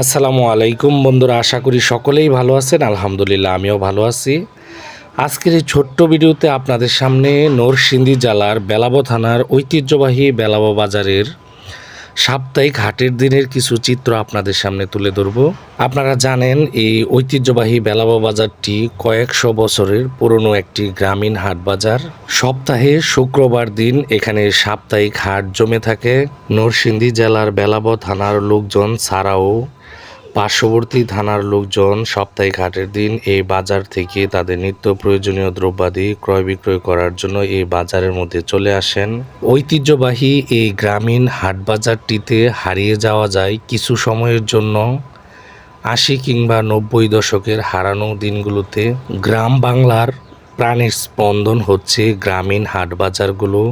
আসসালামু আলাইকুম বন্ধুরা, আশা করি সকলেই ভালো আছেন। আলহামদুলিল্লাহ, আমিও ভালো আছি। আজকের এই ছোট্ট ভিডিওতে আপনাদের সামনে নরসিংদী জেলার বেলাবো থানার ঐতিহ্যবাহী বেলাবো বাজারের সাপ্তাহিক হাটের দিনের কিছু চিত্র আপনাদের সামনে তুলে ধরব। আপনারা জানেন, এই ঐতিহ্যবাহী বেলাবো বাজারটি কয়েকশো বছরের পুরনো একটি গ্রামীণ হাট বাজার। সপ্তাহে শুক্রবার দিন এখানে সাপ্তাহিক হাট জমে থাকে। নরসিংদী জেলার বেলাবো থানার লোকজন ছাড়াও পার্শ্ববর্তী থানার লোকজন সাপ্তাহিক হাটের দিন এই বাজার থেকে তাদের নিত্য প্রয়োজনীয় দ্রব্যাদি ক্রয় বিক্রয় করার জন্য এই বাজারের মধ্যে চলে আসেন। ঐতিহ্যবাহী এই গ্রামীণ হাট বাজারটিতে হারিয়ে যাওয়া যায় কিছু সময়ের জন্য। আশি কিংবা নব্বই দশকের হারানো দিনগুলোতে গ্রাম বাংলার প্রাণের স্পন্দন হচ্ছে গ্রামীণ হাট বাজারগুলো।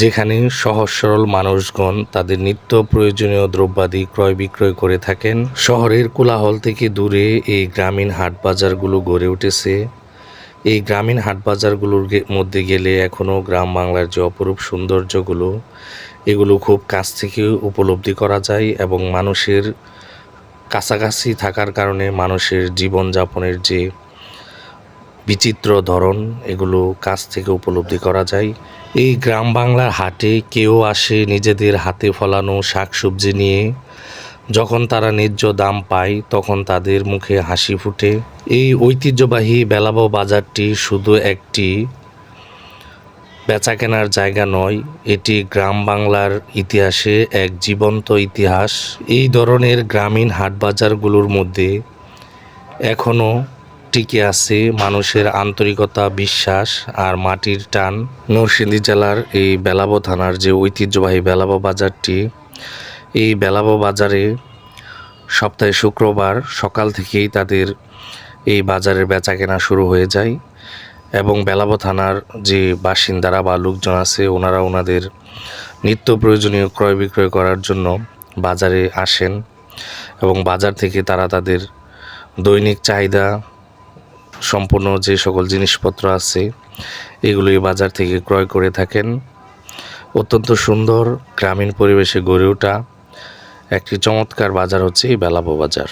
যেখানে সহজ সরল মানুষগণ তাদের নিত্য প্রয়োজনীয় দ্রব্যাদি ক্রয় বিক্রয় করে থাকেন। শহরের কোলাহল থেকে দূরে এই গ্রামীণ হাট বাজারগুলো গড়ে উঠেছে। এই গ্রামীণ হাট বাজারগুলোর মধ্যে গেলে এখনও গ্রাম বাংলার যে অপরূপ সৌন্দর্যগুলো, এগুলো খুব কাছ থেকে উপলব্ধি করা যায় এবং মানুষের কাছাকাছি থাকার কারণে মানুষের জীবনযাপনের যে বিচিত্র ধরন এগুলো কাছ থেকে উপলব্ধি করা যায়। এই গ্রাম বাংলার হাটে কেউ আসে নিজেদের হাতে ফলানো শাকসবজি নিয়ে। যখন তারা ন্যায্য দাম পায়, তখন তাদের মুখে হাসি ফুটে। এই ঐতিহ্যবাহী বেলাবো বাজারটি শুধু একটি বেচা কেনার জায়গা নয়, এটি গ্রাম বাংলার ইতিহাসে এক জীবন্ত ইতিহাস। এই ধরনের গ্রামীণ হাট বাজারগুলোর মধ্যে এখনও টিকে আছে মানুষের আন্তরিকতা, বিশ্বাস আর মাটির টান। নরসিংদী জেলার এই বেলাবো থানার যে ঐতিহ্যবাহী বেলাবো বাজারটি, এই বেলাবো বাজারে সপ্তাহে শুক্রবার সকাল থেকেই তাদের এই বাজারের বেচা কেনা শুরু হয়ে যায় এবং বেলাবো থানার যে বাসিন্দারা বা লোকজন আছে, ওনারা ওনাদের নিত্য প্রয়োজনীয় ক্রয় বিক্রয় করার জন্য বাজারে আসেন এবং বাজার থেকে তারা তাদের দৈনিক চাহিদা সম্পূর্ণ যে সকল জিনিসপত্র আছে, এগুলোই বাজার থেকে ক্রয় করে থাকেন। অত্যন্ত সুন্দর গ্রামীণ পরিবেশে গড়ে ওঠা একটি চমৎকার বাজার হচ্ছে এই বেলাবো বাজার।